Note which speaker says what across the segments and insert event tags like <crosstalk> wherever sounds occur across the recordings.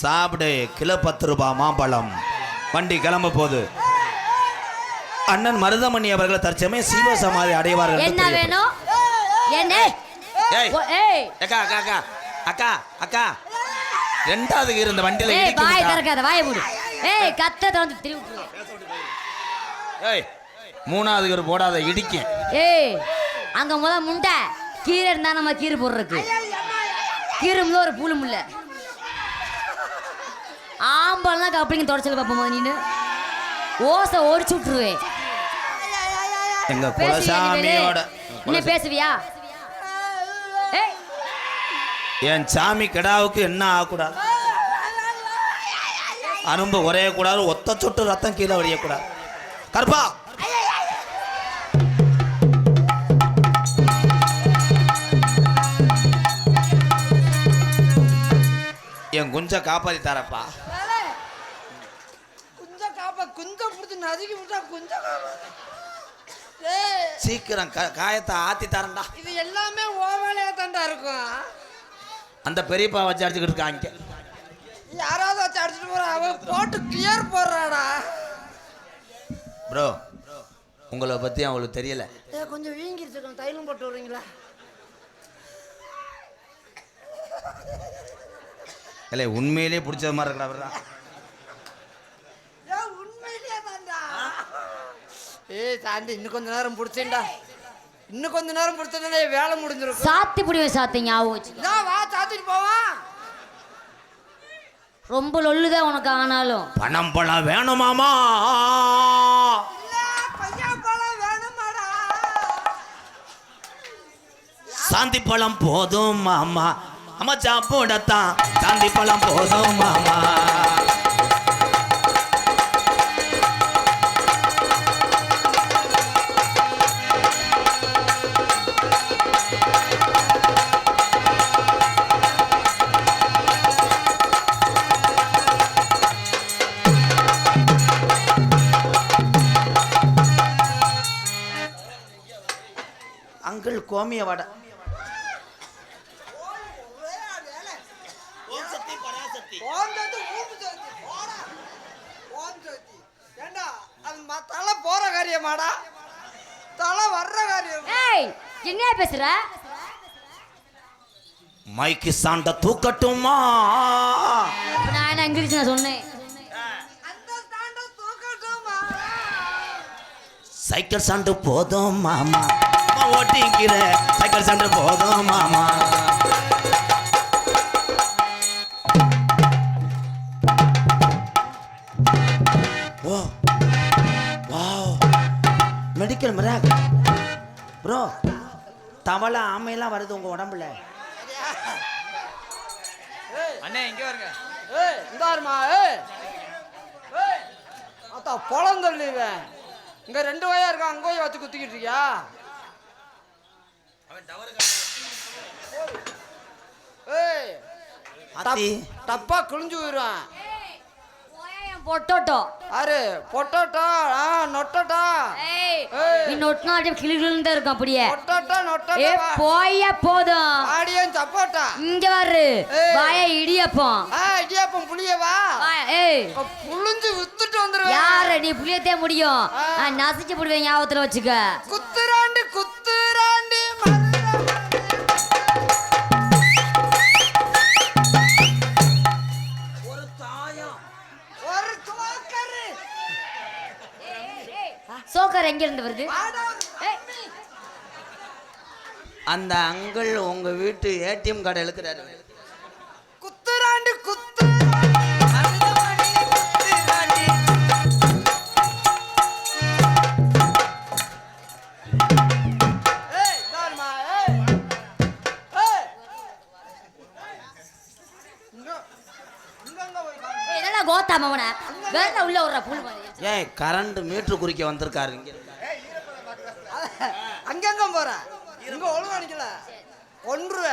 Speaker 1: சாப்பிடு கிலோ பத்து ரூபாய் மாம்பழம். வண்டி கிளம்ப போகுது அண்ணன் மருதமணி அவர்கள் தற்சமயம் சீவ சமாதி அடைவார்கள்
Speaker 2: என்ன. வேணும்?
Speaker 1: அக்கா அக்கா அக்கா அக்கா அக்கா. ரெண்டாவது இருந்த வண்டியில
Speaker 2: ஏய் வாய். திறக்காத வாயை மூடு. ஏய் கத்த திறந்து திரும்பி.
Speaker 1: ஏய் மூணாவது ஒரு போடாத இடிக்கும்
Speaker 2: ஏய் அங்க முத முண்டை கீரை இருந்தா நம்ம கீரை போடுறதுக்கு. கீரை ஒரு புழு முள்ள ஆம்பல்லாம் கப்பலிங்க தொடச்சல பார்ப்போம் நீனு ஓசை ஒடிச்சு விட்டுருவேன்
Speaker 1: எங்க
Speaker 2: நீ?
Speaker 1: குலசாமியோட
Speaker 2: என்ன பேசுவியா?
Speaker 1: என் சாமி கிடாவுக்கு என்ன ஆகக்கூடாது அரும்பு ஒரே கூடாது ஒத்த சொட்டு ரத்தம் கீழே வடியக்கூடாது. கருப்பா! என் குஞ்ச காப்பாத்தி தரப்பா
Speaker 3: குஞ்ச காப்ப நசுக்கி விட்டா குஞ்ச காப்ப ஏய்
Speaker 1: சீக்கிரம் க- காயத்தை ஆத்தி தரேன்டா.
Speaker 3: இது எல்லாமே ஓ வேலையா தாண்டா இருக்கும்.
Speaker 1: அந்த பெரியப்பா வச்சு அடிச்சுக்கிட்டு இருக்காங்க
Speaker 3: யாராவது வச்சு அடிச்சுட்டு போறா. அவன் போட்டு கிளியர் போடுறாடா.
Speaker 1: ப்ரோ உங்களை பத்தி அவங்களுக்கு தெரியல.
Speaker 3: ஏ கொஞ்சம் வீங்கிருச்சு. தைலம் போட்டு விடுறீங்களா?
Speaker 1: இல்லை உண்மையிலேயே பிடிச்ச மாதிரி இருக்கா அவர்தான்
Speaker 3: ஏ உண்மையிலேயே தாண்டா ஏய் சாந்தி இன்னும் கொஞ்ச நேரம் பிடிச்சேன்டா. இன்னும் கொஞ்ச நேரம் பிடிச்சதுன்னா வேலை முடிஞ்சிருக்கும்.
Speaker 2: சாத்தி புடிவேன் சாத்தி ஞாபகம் வச்சு
Speaker 3: வா சாத்திட்டு போவான்
Speaker 2: ரொம்ப லொல்லுதான் உனக்கு ஆனாலும்.
Speaker 1: பணம் பழம் வேணுமாமா? சாந்தி பழம் போதும் மாமா. அம்மா சாப்பிடத்தான். சாந்தி பழம் போதும் மாமா. அங்கிள் கோமிய வடை.
Speaker 3: தலை போற காரியமாடா? தலை வர்ற காரியம்.
Speaker 2: ஏய் என்ன பேசுற?
Speaker 1: மைக்கு சாண்ட தூக்கட்டுமா?
Speaker 2: நான் என்ன இங்கிலீஷ் நான் சொன்னேன்.
Speaker 3: அந்த தாண்ட தூக்கட்டுமா?
Speaker 1: சைக்கிள் சாண்டு போதும் மாமா. அம்மா ஓட்டிக்கிற சைக்கிள் சாண்டு போதும் மாமா. Oh wow. Medical miracle bro தவளை ஆமையெல்லாம் வருது உங்க உடம்புல.
Speaker 4: அண்ணே இங்க வருங்க.
Speaker 3: ஏய் இந்தாருமா ஏய் ஏய். அத்தா பொழம் தள்ளிவேன் இங்க ரெண்டு வயா இருக்கா அங்க போய் வச்சு குத்திக்கிட்டு இருக்கியா? டப்பா கிழிஞ்சு போயிடுவேன்
Speaker 2: பொட்டோட்டோ.
Speaker 3: ஆறு பொட்டோட்டா? ஆ நொட்டட்டா.
Speaker 2: ஏய்
Speaker 3: ஏய்.
Speaker 2: நீ நொட்டினா அப்படியே இருக்கும் அப்படியே.
Speaker 3: பொட்டோட்டா
Speaker 2: ஏ
Speaker 3: நொட்டட்டா
Speaker 2: போய போதும்.
Speaker 3: ஆடியன் சப்போட்டா.
Speaker 2: இங்க வரு. வாய இடியப்பம்.
Speaker 3: ஆ இடியாப்பம் புளியவா
Speaker 2: வாய- ஏய்.
Speaker 3: புளிஞ்சு வித்துட்டு வந்துருவேன்.
Speaker 2: யார நீ புளியத்தே முடியும். நான் நசிச்சு போடுவேன் ஞாபகத்துல வச்சுக்க. எங்க இருந்து வருது
Speaker 3: ஒரு
Speaker 2: ஏய்.
Speaker 1: அந்த அங்கிள் உங்க வீட்டு ஏடிஎம் கார்டு எழுக்கிறாரு
Speaker 3: குத்துராண்டி. ஏய், ஏய். ஏய்.
Speaker 2: ஏய், கோத்தா மவன வேற உள்ள விடுற புல் மாதிரி
Speaker 1: ஏன் கரண்ட் மீட்ரு குறிக்க வந்திருக்காரு இங்க
Speaker 3: அங்கங்க போற. இங்க ஒழுங்கா நிக்கல. ஒன்று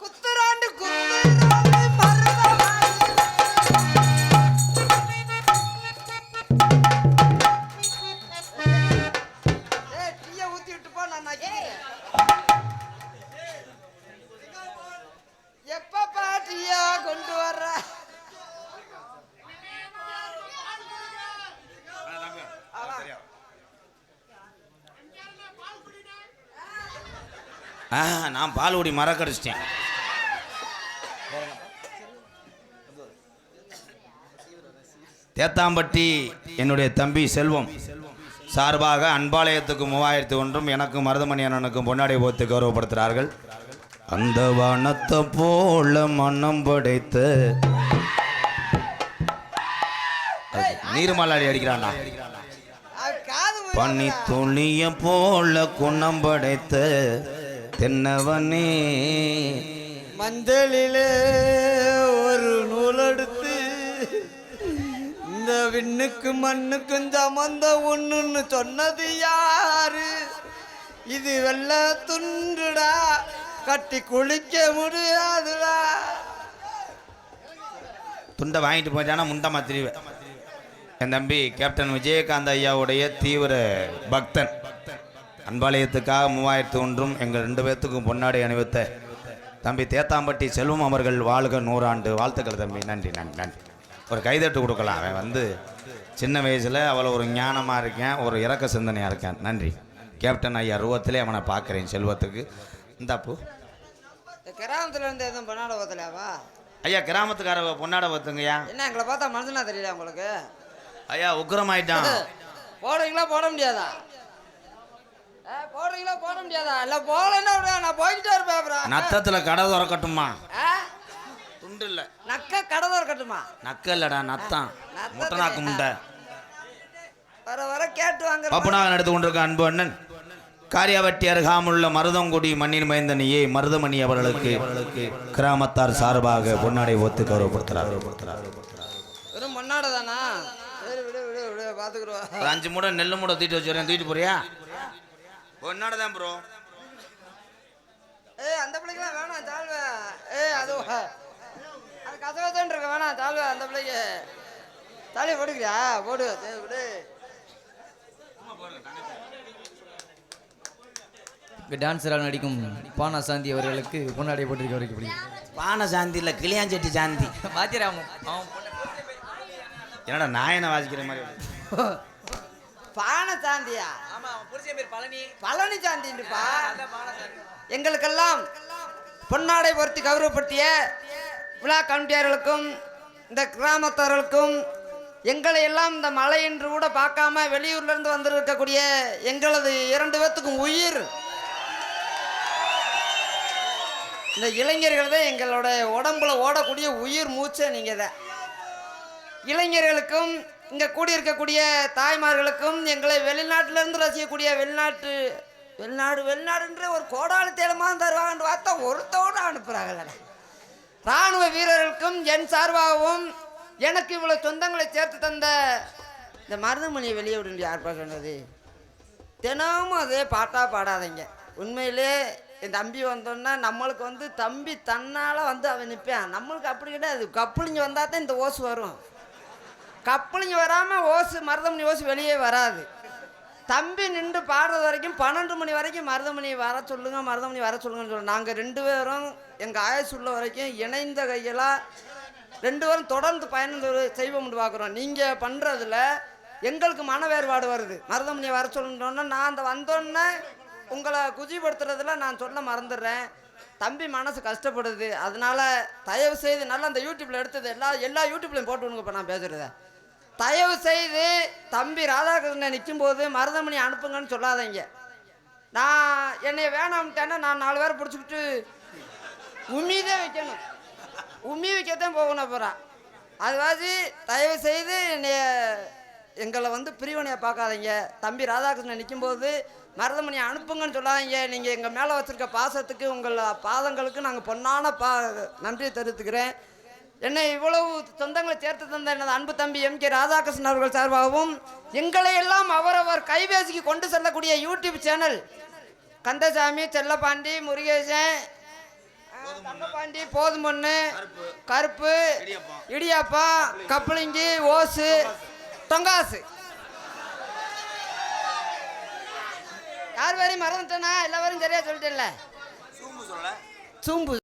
Speaker 3: குத்துராண்டு குத்து.
Speaker 1: ஆ நான் பால்குடி மறக்கடிச்சிட்டேன் தேத்தாம்பட்டி என்னுடைய தம்பி செல்வம். சார்பாக அன்பாலயத்துக்கு மூவாயிரத்து ஒன்றும் எனக்கும் மருதமணி அண்ணனுக்கும் பொன்னாடி போத்து கௌரவப்படுத்துகிறார்கள். அந்த வானத்தை போல மன்னம் படைத்த நீர்மலாடி அடிக்கிறான்டா.
Speaker 3: அது காது
Speaker 1: பனி போல குணம் படைத்த தென்னவனே.
Speaker 3: மஞ்சளிலே ஒரு நூலெடுத்து இந்த விண்ணுக்கு மண்ணுக்கும் சமந்த ஒண்ணுன்னு சொன்னது யாரு? இது வெள்ள துண்டுடா கட்டி குளிக்க முடியாதுடா.
Speaker 1: துண்டை வாங்கிட்டு போயிட்டானா முண்டமா திரிவேன் என் தம்பி கேப்டன் விஜயகாந்த் ஐயாவுடைய தீவிர பக்தன். அன்பாலயத்துக்காக மூவாயிரத்து ஒன்றும் எங்கள் ரெண்டு பேர்த்துக்கும் பொன்னாடை அணிவித்த தம்பி தேத்தாம்பட்டி செல்வம் அவர்கள் வாழ்க நூறாண்டு. வாழ்த்துக்கள் தம்பி. நன்றி நன்றி நன்றி. ஒரு கைதட்டு கொடுக்கலாம். அவன் வந்து சின்ன வயசில் அவ்வளோ ஒரு ஞானமாக இருக்கேன் ஒரு இறக்க சிந்தனையாக இருக்கேன். நன்றி. கேப்டன் ஐயா ரூபத்திலே அவனை பார்க்குறேன் செல்வத்துக்கு. இந்தாப்பு
Speaker 3: கிராமத்துல இருந்து எதுவும் பண்ணாட போத்தலையாவா
Speaker 1: ஐயா கிராமத்துக்கார பொன்னாடை பார்த்துங்கய்யா
Speaker 3: என்ன எங்களை பார்த்தா மனுஷனா தெரியல உங்களுக்கு?
Speaker 1: ஐயா உக்கிரமாயிட்டான்.
Speaker 3: போடுறீங்களா போட முடியாதா? போடுறீங்களா போட முடியாதா? இல்ல போகலன்னா விடு, நான் போய்கிட்டே இருப்பேன் அப்புறம்.
Speaker 1: நத்தத்தில் கடை திறக்கட்டுமா? துண்டு இல்லை.
Speaker 3: நக்க கடை இருக்கட்டுமா
Speaker 1: நக்க இல்லடா
Speaker 3: நத்தம்
Speaker 1: முட்டை நாக்கு முண்டை
Speaker 3: வர வர கேட்டு வாங்குற
Speaker 1: பப்புனாக எடுத்து கொண்டிருக்க அன்பு அண்ணன் காரியாவட்டி அருகாமுள்ள மருதங்குடி மண்ணின் மைந்தனியே மருதமணி அவர்களுக்கு கிராமத்தார் சார்பாக பொன்னாடை ஒத்து கௌரவப்படுத்துறார்.
Speaker 3: வெறும் மண்ணாட தானா? சரி விடு விடு விடு பாத்துக்கிறோம்
Speaker 1: ஒரு அஞ்சு மூடை நெல்லு மூடை தூக்கிட்டு வச்சுறேன் தூக்கிட்டு போறியா? பொன்னாடை தான் ப்ரோ
Speaker 3: ஏய் அந்த பிள்ளைக்கெல்லாம் வேணாம் தாழ்வ. ஏய் அது அது கசகசன்னு இருக்க வேணாம் தாழ்வ அந்த பிள்ளைக்கு. தாலியை போட்டுக்கிறியா? போடு விடு.
Speaker 4: இங்கே டான்ஸராக நடிக்கும் பானா சாந்தி அவர்களுக்கு பொன்னாடை போட்டிருக்க வரைக்கும் பிடிக்கும்
Speaker 1: பானை சாந்தி இல்லை கிளியாஞ்செட்டி சாந்தி.
Speaker 4: மாத்திரா அவன் அவன் பொண்ணு-
Speaker 1: என்னடா நாயனை வாசிக்கிற மாதிரி. <laughs>
Speaker 3: பானை சாந்தியா?
Speaker 4: ஆமா பேர் பழனி.
Speaker 3: பழனி சாந்தின்னுப்பா. எங்களுக்கெல்லாம் பொன்னாடை பொருத்தி கௌரவப்படுத்திய விழா கமிட்டியார்களுக்கும் இந்த கிராமத்தார்களுக்கும் எங்களை எல்லாம் இந்த மலை என்று கூட பார்க்காம வெளியூர்ல இருந்து வந்திருக்கக்கூடிய எங்களது இரண்டு பேர்த்துக்கும் உயிர். இந்த இளைஞர்கள் தான் எங்களோட உடம்புல ஓடக்கூடிய உயிர் மூச்சை நீங்க தான் இளைஞர்களுக்கும் இங்கே கூடியிருக்கக்கூடிய தாய்மார்களுக்கும் எங்களை வெளிநாட்டிலிருந்து ரசிக்கக்கூடிய வெளிநாட்டு வெளிநாடு வெளிநாடுன்ற ஒரு கோடாலு தேலமாக தருவாங்கன்னு பார்த்தா ஒருத்தோடு அனுப்புகிறாங்களே இராணுவ வீரர்களுக்கும் என் சார்பாகவும் எனக்கு இவ்வளோ சொந்தங்களை சேர்த்து தந்த இந்த மருதமணியை வெளியே விட யார் சொன்னது? தினமும் அதே பாட்டாக பாடாதீங்க. உண்மையிலே என் தம்பி வந்தோன்னா நம்மளுக்கு வந்து தம்பி தன்னால் வந்து அவன் நிற்பான் நம்மளுக்கு அப்படி கிடையாது. கப்புளிங்க வந்தால் தான் இந்த ஓசு வரும். கப்பலிங்க வராமல் ஓசு மருதமணி ஓசு வெளியே வராது. தம்பி நின்று பாடுறது வரைக்கும் பன்னெண்டு மணி வரைக்கும் மருதமணி வர சொல்லுங்க மருதமணி வர சொல்லுங்கன்னு சொல்லுவோம் நாங்கள் ரெண்டு பேரும் எங்கள் ஆயுசு உள்ள வரைக்கும் இணைந்த கையெல்லாம் ரெண்டு பேரும் தொடர்ந்து பயணம் செய்வோம் பார்க்குறோம். நீங்கள் பண்ணுறதுல எங்களுக்கு மன வேறுபாடு வருது. மருதமணி வர சொல்லணுன்னா நான் அந்த வந்தோன்னே உங்களை குஜிப்படுத்துறதுல நான் சொல்ல மறந்துடுறேன். தம்பி மனசு கஷ்டப்படுது. அதனால தயவு செய்து நல்லா அந்த யூடியூப்பில் எடுத்தது எல்லா எல்லா யூடியூப்லையும் போட்டு விடுங்க இப்போ நான் பேசுகிறத தயவு செய்து தம்பி ராதாகிருஷ்ணன் நிற்கும்போது மருதமணி அனுப்புங்கன்னு சொல்லாதீங்க. நான் என்னை வேணாம்ட்டேன்னா நான் நாலு பேரை பிடிச்சிக்கிட்டு உம்மிதான் வைக்கணும். உம்மி வைக்கத்தான் போகணும் அப்புறம். அதுவாசி தயவு செய்து என்னைய எங்களை வந்து பிரிவினையை பார்க்காதீங்க. தம்பி ராதாகிருஷ்ணன் நிற்கும்போது மருதமணி அனுப்புங்கன்னு சொல்லாதீங்க. நீங்கள் எங்கள் மேலே வச்சுருக்க பாசத்துக்கு உங்கள் பாதங்களுக்கு நாங்கள் பொன்னான பா நன்றியை தெரிவித்துக்கிறேன். என்னை இவ்வளவு சொந்தங்களை சேர்த்து தந்த எனது அன்பு தம்பி எம் கே ராதாகிருஷ்ணன் அவர்கள் சார்பாகவும் எங்களை எல்லாம் அவரவர் கைபேசிக்கு கொண்டு செல்லக்கூடிய யூடியூப் சேனல் கந்தசாமி செல்லப்பாண்டி முருகேசன் தங்கப்பாண்டி போதுமொன்னு கருப்பு இடியாப்பம் கப்பலிங்கி ஓசு தொங்காசு. யார் வரையும் மறந்துட்டேனா? எல்லா வரையும் சரியா சொல்லிட்டேன்ல? சூம்பு.